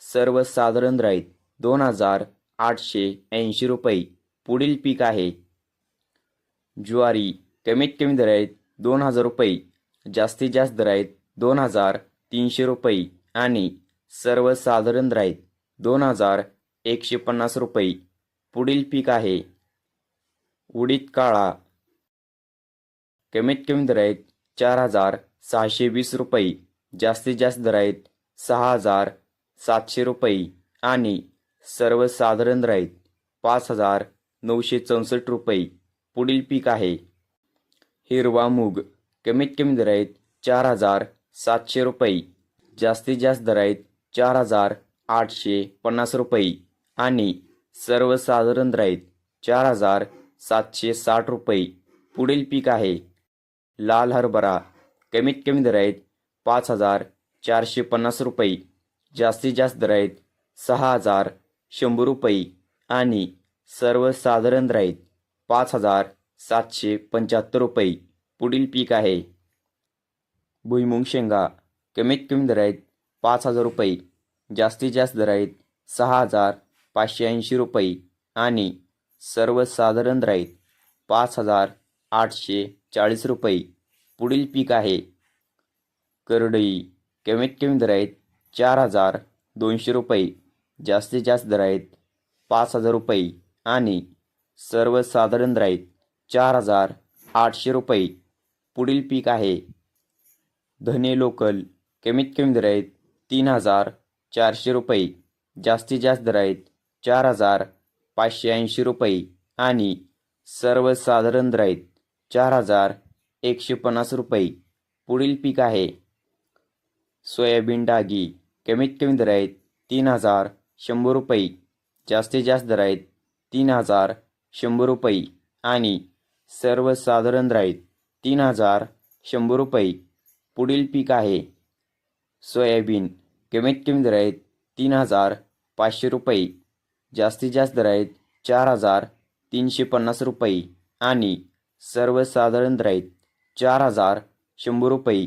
सर्वसाधारण दर दोन हजार आठशे ऐंशी रुपये. पुढील पीक आहे. ज्वारी कमीत कमी दर आहेत दोन हजार रुपये. जास्तीत जास्त दर आहेत दोन हजार तीनशे रुपये. आणि सर्वसाधारण दर आहेत दोन हजार एकशे पन्नास रुपये. पुढील पीक आहे. उडीद काळा कमीत कमी दर आहेत चार हजार सहाशे वीस रुपये. जास्तीत जास्त दर आहेत सहा हजार सातशे रुपये आणि सर्वसाधारण राईत पाच हजार नऊशे चौसष्ट रुपये पुढील पीक आहे. हिरवा मूग कमीत कमी दराईत चार हजार सातशे रुपये जास्तीत जास्त दर आहेत चार हजार आठशे पन्नास रुपये आणि सर्वसाधारण राईत चार हजार सातशे साठ रुपये पुढील पीक आहे. लाल हरभरा कमीत कमी दर आहेत पाच हजार चारशे पन्नास रुपये जास्तीत जास्त दर आहेत सहा हजार शंभर रुपये आणि सर्वसाधारण दर आहेत पाच हजार सातशे पंच्याहत्तर रुपये पुढील पीक आहे. भुईमुंग शेंगा कमीत कमी दर आहेत पाच हजार रुपये जास्तीत जास्त दर आहेत सहा हजार पाचशे ऐंशी रुपये आणि सर्वसाधारण दर आहेत पाच हजार आठशे चाळीस रुपये पुढील पीक आहे. करडई कमीत कमी दर आहेत चार हजार दोनशे रुपये. जास्तीत जास्त दर आहेत पाच हजार रुपये आणि सर्वसाधारण दर आहेत चार हजार आठशे रुपये. पुढील पीक आहे. धने लोकल कमीत कमी दर आहेत तीन हजार चारशे रुपये. जास्तीत जास्त दर आहेत चार हजार पाचशे ऐंशी रुपये आणि सर्वसाधारण दर आहेत चार हजार एकशे पन्नास रुपये. पुढील पीक आहे. सोयाबीन डागी. कमीत कमी दर आहेत तीन हजार शंभर रुपये जास्तीत जास्त दर आहेत तीन हजार शंभर रुपये आणि सर्वसाधारण दर आहेत तीन हजार शंभर रुपये. पुढील पीक आहे सोयाबीन कमीत कमी दर आहेत तीन हजार पाचशे रुपये जास्तीत जास्त दर आहेत चार हजार तीनशे पन्नास रुपये आणि सर्वसाधारण दर आहेत चार हजार शंभर रुपये.